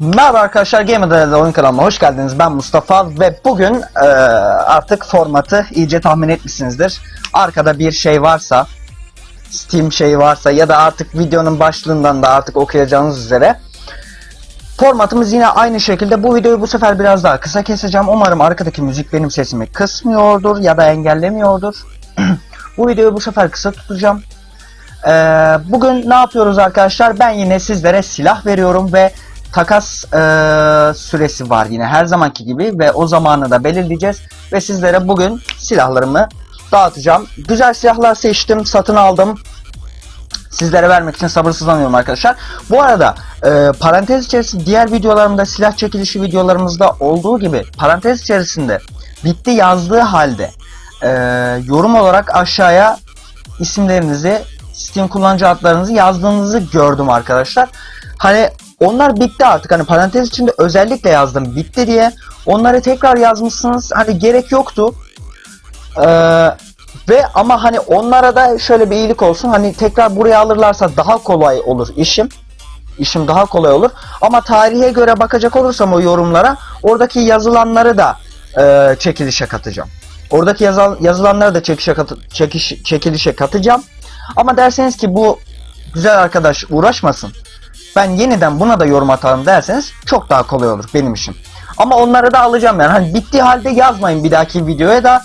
Merhaba arkadaşlar Game Adaylı oyun kanalıma hoş geldiniz. Ben Mustafa ve bugün e, artık formatı iyice tahmin etmişsinizdir. Arkada bir şey varsa, Steam şey varsa ya da artık videonun başlığından da artık okuyacağınız üzere formatımız yine aynı şekilde. Bu videoyu bu sefer biraz daha kısa keseceğim. Umarım arkadaki müzik benim sesimi kısmıyordur ya da engellemiyordur. bu videoyu bu sefer kısa tutacağım. Ee, bugün ne yapıyoruz arkadaşlar? Ben yine sizlere silah veriyorum ve takas ee, süresi var yine her zamanki gibi ve o zamanı da belirleyeceğiz ve sizlere bugün silahlarımı dağıtacağım. Güzel silahlar seçtim, satın aldım. Sizlere vermek için sabırsızlanıyorum arkadaşlar. Bu arada e, parantez içerisinde diğer videolarımda silah çekilişi videolarımızda olduğu gibi parantez içerisinde bitti yazdığı halde e, yorum olarak aşağıya isimlerinizi Steam kullanıcı adlarınızı yazdığınızı gördüm arkadaşlar. Hani onlar bitti artık hani parantez içinde özellikle yazdım bitti diye. Onları tekrar yazmışsınız. Hani gerek yoktu. Ee, ve ama hani onlara da şöyle bir iyilik olsun. Hani tekrar buraya alırlarsa daha kolay olur işim. İşim daha kolay olur. Ama tarihe göre bakacak olursam o yorumlara oradaki yazılanları da e, çekilişe katacağım. Oradaki yazal, yazılanları da çekişe katı, çekiş, çekilişe katacağım. Ama derseniz ki bu güzel arkadaş uğraşmasın. Ben yeniden buna da yorum atarım derseniz çok daha kolay olur benim işim. Ama onları da alacağım yani. Hani bittiği halde yazmayın bir dahaki videoya da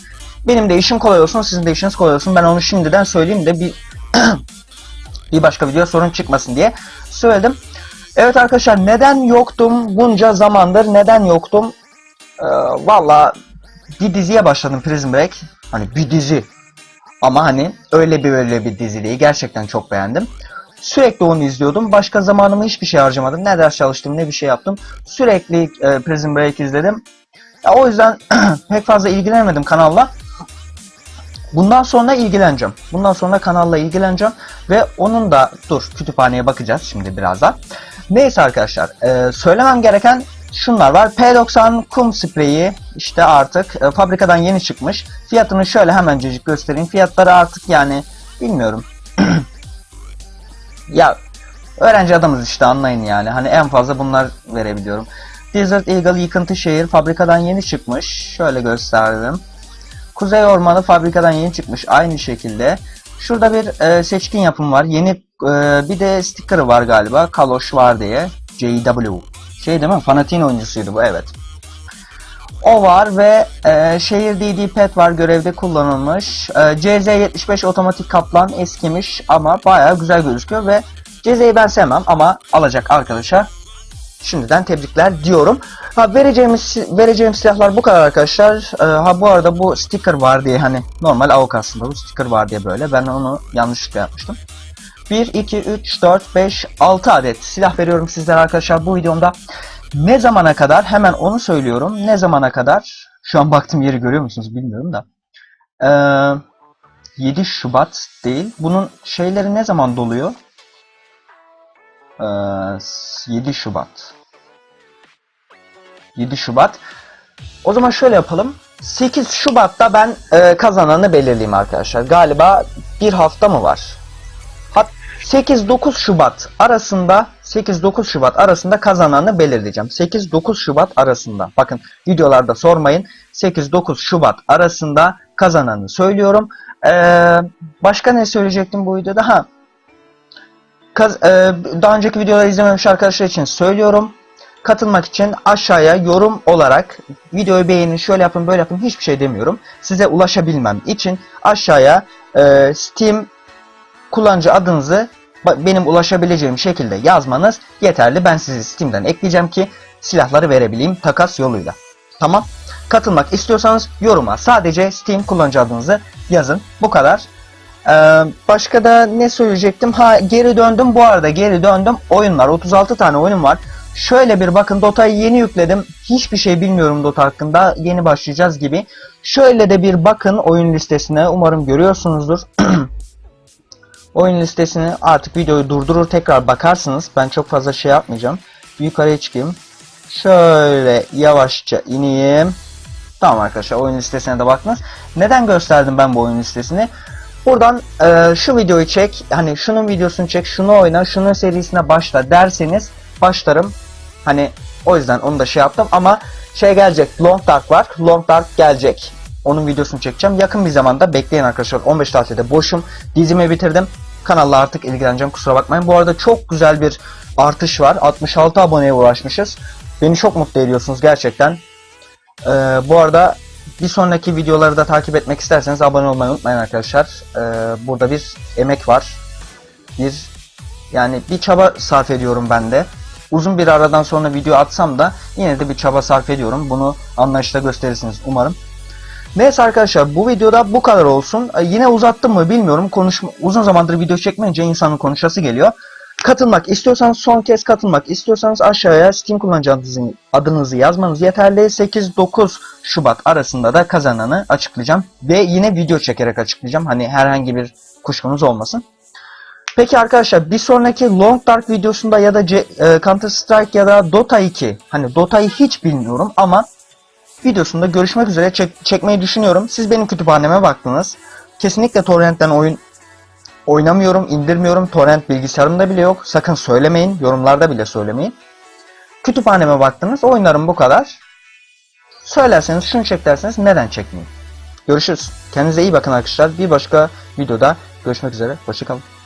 benim de işim kolay olsun, sizin de işiniz kolay olsun. Ben onu şimdiden söyleyeyim de bir bir başka video sorun çıkmasın diye söyledim. Evet arkadaşlar neden yoktum bunca zamandır neden yoktum? Ee, Valla bir diziye başladım Prison Break. Hani bir dizi. Ama hani öyle bir öyle bir dizi değil. Gerçekten çok beğendim. Sürekli onu izliyordum. Başka zamanımı hiçbir şey harcamadım. Ne ders çalıştım ne bir şey yaptım. Sürekli e, Prison Break izledim. Ya, o yüzden pek fazla ilgilenemedim kanalla. Bundan sonra ilgileneceğim. Bundan sonra kanalla ilgileneceğim. Ve onun da dur kütüphaneye bakacağız şimdi birazdan. Neyse arkadaşlar e, söylemem gereken şunlar var. P90 kum spreyi işte artık e, fabrikadan yeni çıkmış. Fiyatını şöyle hemencecik göstereyim. Fiyatları artık yani bilmiyorum. ya öğrenci adamız işte anlayın yani. Hani en fazla bunlar verebiliyorum. Desert Eagle yıkıntı şehir fabrikadan yeni çıkmış. Şöyle gösterdim. Kuzey Ormanı fabrikadan yeni çıkmış aynı şekilde. Şurada bir e, seçkin yapım var. Yeni e, bir de sticker'ı var galiba. Kaloş var diye. JW. Şey değil mi? Fanatik'in oyuncusuydu bu evet. O var ve e, şehir DD pet var görevde kullanılmış. E, CZ75 otomatik kaplan eskimiş ama bayağı güzel gözüküyor ve CZ'yi ben sevmem ama alacak arkadaşa şimdiden tebrikler diyorum. Ha vereceğimiz vereceğim silahlar bu kadar arkadaşlar. E, ha bu arada bu sticker var diye hani normal avuk aslında bu sticker var diye böyle ben onu yanlışlıkla yapmıştım. 1, 2, 3, 4, 5, 6 adet silah veriyorum sizlere arkadaşlar bu videomda. Ne zamana kadar? Hemen onu söylüyorum. Ne zamana kadar? Şu an baktım yeri görüyor musunuz bilmiyorum da. Ee, 7 Şubat değil. Bunun şeyleri ne zaman doluyor? Ee, 7 Şubat. 7 Şubat. O zaman şöyle yapalım. 8 Şubat'ta ben e, kazananı belirleyeyim arkadaşlar. Galiba bir hafta mı var? 8-9 Şubat arasında 8-9 Şubat arasında kazananı belirleyeceğim. 8-9 Şubat arasında. Bakın videolarda sormayın. 8-9 Şubat arasında kazananı söylüyorum. Ee, başka ne söyleyecektim bu videoda? Ha. Kaz, e, daha önceki videoları izlememiş arkadaşlar için söylüyorum. Katılmak için aşağıya yorum olarak videoyu beğenin, şöyle yapın, böyle yapın hiçbir şey demiyorum. Size ulaşabilmem için aşağıya e, Steam kullanıcı adınızı benim ulaşabileceğim şekilde yazmanız yeterli. Ben sizi Steam'den ekleyeceğim ki silahları verebileyim takas yoluyla. Tamam. Katılmak istiyorsanız yoruma sadece Steam kullanıcı adınızı yazın. Bu kadar. Ee, başka da ne söyleyecektim? Ha geri döndüm bu arada geri döndüm. Oyunlar 36 tane oyunum var. Şöyle bir bakın Dota'yı yeni yükledim. Hiçbir şey bilmiyorum Dota hakkında. Yeni başlayacağız gibi. Şöyle de bir bakın oyun listesine. Umarım görüyorsunuzdur. oyun listesini artık videoyu durdurur tekrar bakarsınız. Ben çok fazla şey yapmayacağım. Yukarıya çıkayım. Şöyle yavaşça ineyim. Tamam arkadaşlar oyun listesine de bakınız. Neden gösterdim ben bu oyun listesini? Buradan e, şu videoyu çek, hani şunun videosunu çek, şunu oyna, şunun serisine başla derseniz başlarım. Hani o yüzden onu da şey yaptım ama şey gelecek. Long Dark var. Long Dark gelecek. Onun videosunu çekeceğim. Yakın bir zamanda bekleyin arkadaşlar. 15 tatilde boşum. Dizimi bitirdim. Kanalla artık ilgileneceğim kusura bakmayın. Bu arada çok güzel bir artış var. 66 aboneye ulaşmışız. Beni çok mutlu ediyorsunuz gerçekten. Ee, bu arada bir sonraki videoları da takip etmek isterseniz abone olmayı unutmayın arkadaşlar. Ee, burada bir emek var. Bir yani bir çaba sarf ediyorum ben de. Uzun bir aradan sonra video atsam da yine de bir çaba sarf ediyorum. Bunu anlayışla gösterirsiniz umarım. Neyse arkadaşlar bu videoda bu kadar olsun. Ee, yine uzattım mı bilmiyorum. Konuşma, uzun zamandır video çekmeyince insanın konuşası geliyor. Katılmak istiyorsanız son kez katılmak istiyorsanız aşağıya Steam kullanıcı adınızı, adınızı yazmanız yeterli. 8-9 Şubat arasında da kazananı açıklayacağım. Ve yine video çekerek açıklayacağım. Hani herhangi bir kuşkunuz olmasın. Peki arkadaşlar bir sonraki Long Dark videosunda ya da C- e, Counter Strike ya da Dota 2 hani Dota'yı hiç bilmiyorum ama videosunda görüşmek üzere çek- çekmeyi düşünüyorum. Siz benim kütüphaneme baktınız. Kesinlikle torrentten oyun oynamıyorum, indirmiyorum. Torrent bilgisayarımda bile yok. Sakın söylemeyin. Yorumlarda bile söylemeyin. Kütüphaneme baktınız. Oyunlarım bu kadar. Söylerseniz şunu çek derseniz neden çekmeyeyim? Görüşürüz. Kendinize iyi bakın arkadaşlar. Bir başka videoda görüşmek üzere. Hoşçakalın.